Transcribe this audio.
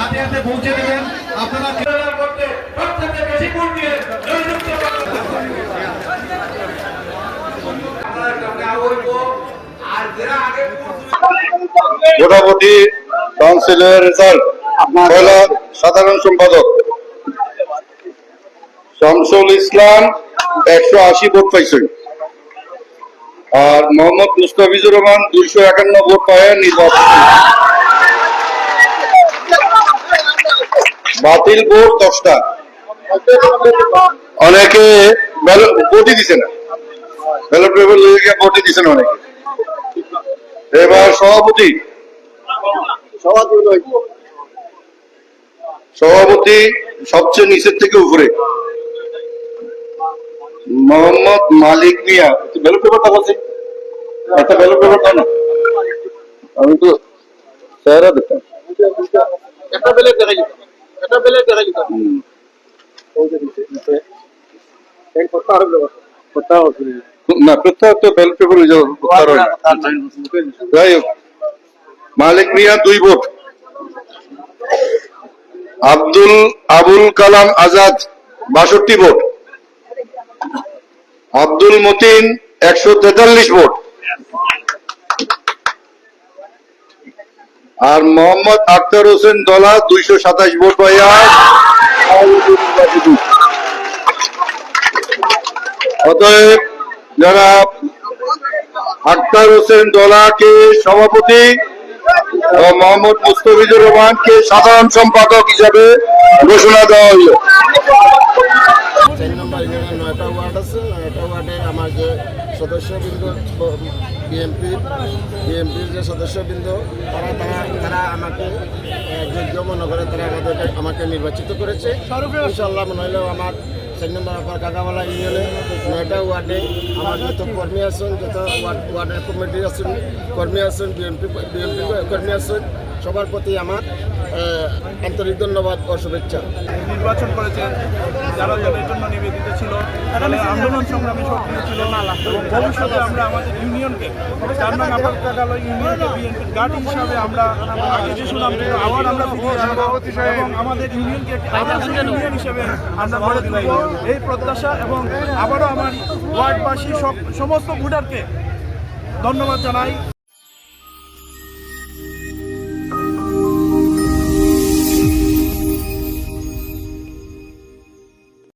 হাতে হাতে পৌঁছে দেবেন। আপনারা মোটামুটি কাউন্সিলের রেজাল্ট সাধারণ সম্পাদক। শামসুল ইসলাম একশো আশি ভোট পাইছেন। আর মোহাম্মদ মুস্তাফিজুর রহমান দুইশো একান্ন ভোট পায় নির্বাচন বাতিল ভোট দশটা। অনেকে ভোটই দিছে না। ব্যালট পেপার লিখে ভোটই দিছে না অনেকে। এবার সভাপতি। সভাপতি সবচেয়ে নিচের থেকে উপরে। মোহাম্মদ মালিক মিয়া। ব্যালট পেপারটা বলছি একটা ব্যালট পেপার না। আমি তো স্যারা দেখতাম। একটা বেলে দেখা না ব্যালট পেপার যাই হোক, মালিক মিয়া দুই ভোট। আব্দুল, আবুল কালাম আজাদ বাষট্টি ভোট। আব্দুল মতিন একশো তেতাল্লিশ ভোট। আর মোহাম্মদ আক্তার হোসেন দলা দুইশো সাতাশ ভোট পাইয়া অতএব যারা আক্তার হোসেন দলাকে সভাপতি মোহাম্মদ মুস্তফিজুর রহমানকে সাধারণ সম্পাদক হিসাবে ঘোষণা দেওয়া হইল। নম্বর এখানে নয়টা ওয়ার্ড আছে, নয়টা ওয়ার্ডে আমার যে সদস্যবৃন্দ বিএনপির বিএনপির যে সদস্যবৃন্দ, তারা তারা তারা আমাকে যোগ্য মনে করে তারা আমাদেরকে, আমাকে নির্বাচিত করেছে। ইনশাল্লাহ হলেও আমার চার নম্বর আপনার কাকাওয়ালা ইউনিয়নে নয়টা ওয়ার্ডে আমার যত কর্মী আছেন, যত ওয়ার্ড, ওয়ার্ডের কমিটি আছেন, কর্মী আছেন বিএনপি বিএনপি কর্মী আছেন, সবার প্রতি আমার আন্তরিক ধন্যবাদ ও শুভেচ্ছা। নির্বাচন করেছেন, যারা যাদের জন্য নিবেদিত ছিল আন্দোলন সংগ্রামে সক্রিয় ছিল। এবং ভবিষ্যতে আমরা আমাদের ইউনিয়নকে চার নং ইউনিয়নকে বিএনপির গার্ড হিসাবে আমরা আগে যে ছিল আবার আমরা এবং আমাদের ইউনিয়নকে ইউনিয়ন হিসেবে আমরা গড়ে তুলব এই প্রত্যাশা এবং আবারও আমার ওয়ার্ডবাসী সব, সমস্ত ভোটারকে ধন্যবাদ জানাই।